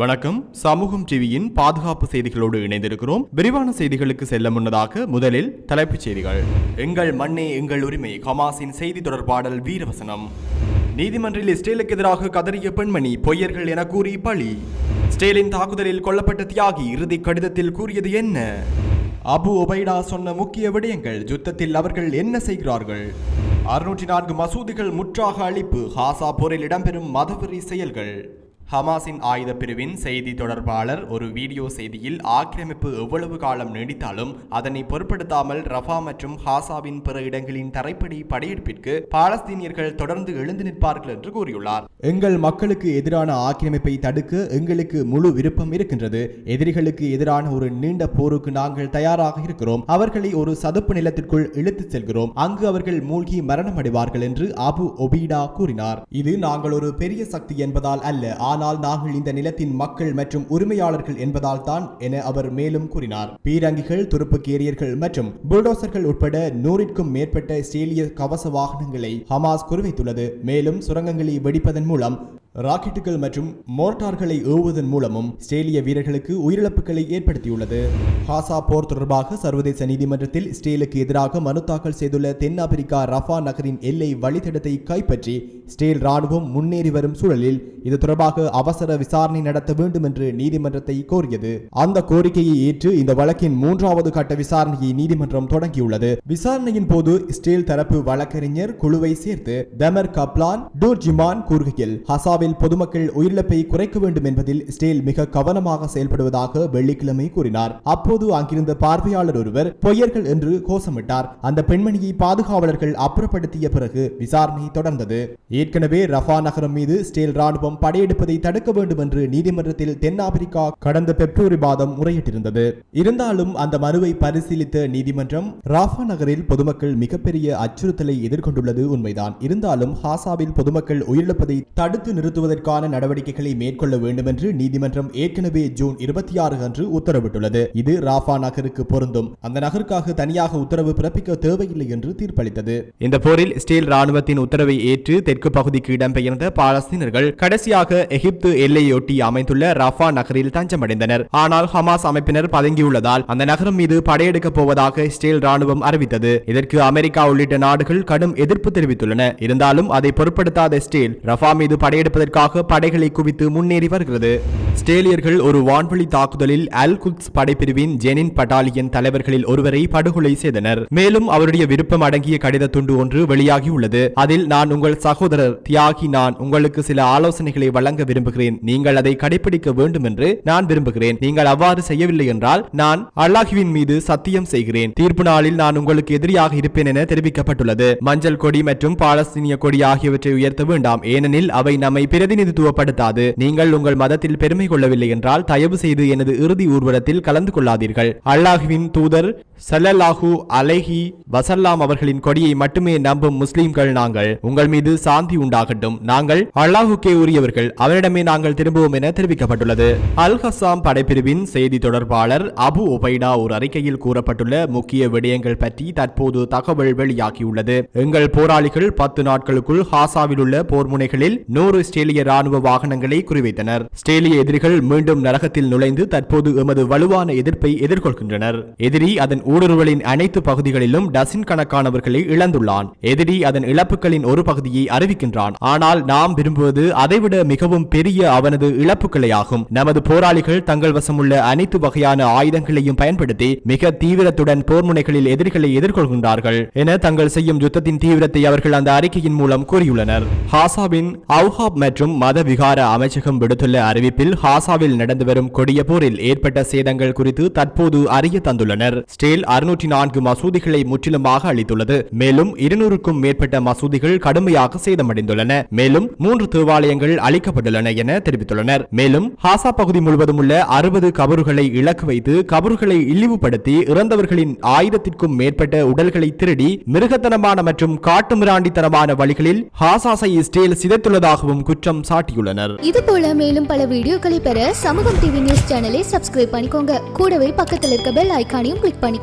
வணக்கம். சமூகம் டிவியின் பாதுகாப்பு செய்திகளோடு இணைந்திருக்கிறோம். விரிவான செய்திகளுக்கு செல்ல முன்னதாக முதலில் தலைப்புச் செய்திகள். எங்கள் மண்ணே எங்கள் உரிமை ஹமாஸின் செய்தி தொடர்பாடல் வீரவசனம். நீதிமன்றில் இஸ்ரேலுக்கு எதிராக கதறிய பெண்மணி பொய்யர்கள் என கூறி பழி. ஸ்டேலின் தாக்குதலில் கொல்லப்பட்ட தியாகி இறுதி கடிதத்தில் கூறியது என்ன? அபு ஒபைடா சொன்ன முக்கிய விடயங்கள் யுத்தத்தில் அவர்கள் என்ன செய்கிறார்கள்? அறுநூற்றி நான்கு மசூதிகள் முற்றாக அழிப்பு ஹாசா போரில் இடம்பெறும் மதவெறி செயல்கள். ஹமாஸின் ஆயுத பிரிவின் செய்தி தொடர்பாளர் ஒரு வீடியோ செய்தியில் ஆக்கிரமிப்பு எவ்வளவு காலம் நீடித்தாலும் அதனை பொருட்படுத்தாமல் ரஃபா மற்றும் ஹாசாவின் பிற இடங்களின் தரைப்படி படையெடுப்பிற்கு பாலஸ்தீனியர்கள் தொடர்ந்து எழுந்து நிற்பார்கள் என்று கூறியுள்ளார். எங்கள் மக்களுக்கு எதிரான ஆக்கிரமிப்பை தடுக்க எங்களுக்கு முழு விருப்பம் இருக்கின்றது. எதிரிகளுக்கு எதிரான ஒரு நீண்ட போருக்கு நாங்கள் தயாராக இருக்கிறோம். அவர்களை ஒரு சதுப்பு நிலத்திற்குள் இழுத்துச் செல்கிறோம். அங்கு அவர்கள் மூழ்கி மரணம் அடைவார்கள் என்று அபு ஒபீடா கூறினார். இது நாங்கள் ஒரு பெரிய சக்தி என்பதால் அல்ல. ஆனால் நாங்கள் இந்த நிலத்தின் மக்கள் மற்றும் உரிமையாளர்கள் என்பதால் தான் என அவர் மேலும் கூறினார். பீரங்கிகள் துருப்பு கேரியர்கள் மற்றும் புல்டோசர்கள் உட்பட நூறிற்கும் மேற்பட்ட இஸ்ரேலிய கவச வாகனங்களை ஹமாஸ் குறிவைத்துள்ளது. மேலும் சுரங்கங்களை வெடிப்பதன் மூலம் ராக்கெட்டுகள் மற்றும் மோர்டார்களை ஏவுவதன் மூலமும் ஸ்டேலிய வீரர்களுக்கு உயிரிழப்புகளை ஏற்படுத்தியுள்ளது. ஹாசா போர் தொடர்பாக சர்வதேச நீதிமன்றத்தில் ஸ்டேலுக்கு எதிராக மனு தாக்கல் செய்துள்ள தென்னாப்பிரிக்கா ரஃபா நகரின் எல்லை வழித்தடத்தை கைப்பற்றி ஸ்டேல் ராணுவம் முன்னேறி வரும் சூழலில் இது தொடர்பாக அவசர விசாரணை நடத்த வேண்டும் என்று நீதிமன்றத்தை கோரியது. அந்த கோரிக்கையை ஏற்று இந்த வழக்கின் மூன்றாவது கட்ட விசாரணையை நீதிமன்றம் தொடங்கியுள்ளது. விசாரணையின் போது ஸ்டேல் தரப்பு வழக்கறிஞர் குழுவை சேர்த்து தமர் கப்லான் டூர்ஜிமான் கூறுகையில் ஹசாவை ஹசாவில் பொதுமக்கள் உயிரிழப்பை குறைக்க வேண்டும் என்பதில் ஸ்டேல் மிக கவனமாக செயல்படுவதாக வெள்ளிக்கிழமை கூறினார். அப்போது அங்கிருந்த பார்வையாளர் ஒருவர் பொய்யர்கள் என்று கோஷமிட்டார். அந்த பெண்மணியை பாதுகாவலர்கள் அப்புறப்படுத்திய பிறகு விசாரணை தொடர்ந்தது. ஏற்கனவே ரஃபா நகரம் மீது ஸ்டேல் ராணுவம் படையெடுப்பதை தடுக்க வேண்டும் என்று நீதிமன்றத்தில் தென்னாப்பிரிக்கா கடந்த பிப்ரவரி மாதம் முறையிட்டிருந்தது. இருந்தாலும் அந்த மனுவை பரிசீலித்த நீதிமன்றம் ராஃபா நகரில் பொதுமக்கள் மிகப்பெரிய அச்சுறுத்தலை எதிர்கொண்டுள்ளது உண்மைதான். இருந்தாலும் ஹாசாவில் பொதுமக்கள் உயிரிழப்பதை தடுத்து நிறுத்த நிறுத்துவதற்கான நடவடிக்கைகளை மேற்கொள்ள வேண்டும் என்று நீதிமன்றம் ஏற்கனவே ஜூன் இருபத்தி ஆறு அன்று உத்தரவிட்டுள்ளது. இது ராஃபா நகருக்கு பொருந்தும். அந்த நகருக்காக தனியாக உத்தரவு பிறப்பிக்க தேவையில்லை என்று தீர்ப்பளித்தது. இந்த போரில் ஸ்டீல் ராணுவத்தின் உத்தரவை ஏற்று தெற்கு பகுதிக்கு இடம்பெயர்ந்த பாலஸ்தீனர்கள் கடைசியாக எகிப்து எல்லையொட்டி அமைந்துள்ள ரஃபா நகரில் தஞ்சமடைந்தனர். ஆனால் ஹமாஸ் அமைப்பினர் பதுங்கியுள்ளதால் அந்த நகரம் மீது படையெடுக்கப் போவதாக இஸ்ரேல் ராணுவம் அறிவித்தது. இதற்கு அமெரிக்கா உள்ளிட்ட நாடுகள் கடும் எதிர்ப்பு தெரிவித்துள்ளன. இருந்தாலும் அதை பொருட்படுத்தாத இஸ்ரேல் ரஃபா மீது தாக்குவதற்காக படைகளை குவித்து முன்னேறி வருகிறது. ஸ்டேலியர்கள் ஒரு வான்வழி தாக்குதலில் அல் குத்ஸ் படைப்பிரிவின் ஜெனின் பட்டாலியன் தலைவர்களில் ஒருவரை படுகொலை செய்தனர். மேலும் அவருடைய விருப்பம் அடங்கிய கடித துண்டு ஒன்று வெளியாகியுள்ளது அதில் நான் உங்கள் சகோதரர் தியாகி நான் உங்களுக்கு சில ஆலோசனைகளை வழங்க விரும்புகிறேன். நீங்கள் அதை கடைபிடிக்க வேண்டும் என்று நான் விரும்புகிறேன். நீங்கள் அவ்வாறு செய்யவில்லை என்றால் நான் அல்லாஹுவின் மீது சத்தியம் செய்கிறேன். தீர்ப்பு நாளில் நான் உங்களுக்கு எதிரியாக இருப்பேன் என தெரிவிக்கப்பட்டுள்ளது. மஞ்சள் கொடி மற்றும் பாலஸ்தீனிய கொடி ஆகியவற்றை உயர்த்த வேண்டாம். ஏனெனில் அவை நம்மை பிரதிநிதித்துவப்படுத்தாது. நீங்கள் உங்கள் மதத்தில் பெருமை கொள்ளவில்லை என்றால் தயவு செய்து எனது இறுதி ஊர்வலத்தில் கலந்து கொள்ளாதீர்கள். அல்லாஹுவின் தூதர் சல்லல்லாஹு அலைஹி வசல்லாம் அவர்களின் கொடியை மட்டுமே நம்பும் முஸ்லிம்கள் நாங்கள். உங்கள் மீது சாந்தி உண்டாகட்டும். நாங்கள் அல்லாஹுக்கே உரியவர்கள். அவரிடமே நாங்கள் திரும்புவோம் என தெரிவிக்கப்பட்டுள்ளது. அல் ஹசாம் படைப்பிரிவின் செய்தி தொடர்பாளர் அபு ஒபைடா ஒரு அறிக்கையில் கூறப்பட்டுள்ள முக்கிய விடயங்கள் பற்றி தற்போது தகவல் வெளியாகியுள்ளது. எங்கள் போராளிகள் பத்து நாட்களுக்குள் ஹாசாவில் உள்ள போர் முனைகளில் நூறு ஸ்டேலிய ராணுவ வாகனங்களை குறிவைத்தனர். ஸ்டேலிய எதிரிகள் மீண்டும் நரகத்தில் நுழைந்து தற்போது எமது வலுவான எதிர்ப்பை எதிர்கொள்கின்றனர். எதிரி அதன் ஊடுருவலின் அனைத்து பகுதிகளிலும் டசின் கணக்கானவர்களை இழந்துள்ளான். எதிரி அதன் இழப்புகளின் ஒரு பகுதியை அறிவிக்கின்றான். ஆனால் நாம் விரும்புவது அதைவிட மிகவும் பெரிய அவனது இழப்புகளை ஆகும் நமது போராளிகள் தங்கள் வசமுள்ள அனைத்து வகையான ஆயுதங்களையும் பயன்படுத்தி மிக தீவிரத்துடன் போர் முனைகளில் எதிரிகளை எதிர்கொள்கின்றார்கள் என தங்கள் செய்யும் யுத்தத்தின் தீவிரத்தை அவர்கள் அந்த அறிக்கையின் மூலம் கூறியுள்ளனர். ஹாசாவின் அவுஹாப் மற்றும் மத விகார அமைச்சகம் விடுத்துள்ள அறிவிப்பில் ஹாசாவில் நடந்து வரும் கொடிய போரில் ஏற்பட்ட சேதங்கள் குறித்து தற்போது அறிய தந்துள்ளனர். ஸ்டேல் அறுநூற்றி நான்கு மசூதிகளை முற்றிலுமாக அளித்துள்ளது மேலும் இருநூறுக்கும் மேற்பட்ட மசூதிகள் கடுமையாக சேதமடைந்துள்ளன. மேலும் மூன்று தேவாலயங்கள் அளிக்கப்பட்டுள்ளன என தெரிவித்துள்ளனர். மேலும் ஹாசா பகுதி முழுவதும் உள்ள அறுபது கபறுகளை இலக்கு வைத்து கபறுகளை இழிவுபடுத்தி இறந்தவர்களின் ஆயிரத்திற்கும் மேற்பட்ட உடல்களை திருடி மிருகத்தனமான மற்றும் காட்டுமிராண்டித்தனமான வழிகளில் ஹாசாசை இஸ்ரேல் சிதைத்துள்ளதாகவும் குற்றம் சாட்டியுள்ளனர். இது போல மேலும் பல வீடியோக்களை பெற சமூகம் டிவி நியூஸ் சேனலை சப்ஸ்கிரைப் பண்ணிக்கோங்க. கூடவே பக்கத்தில் இருக்க பெல் ஐக்கானையும் கிளிக் பண்ணிக்கோங்க.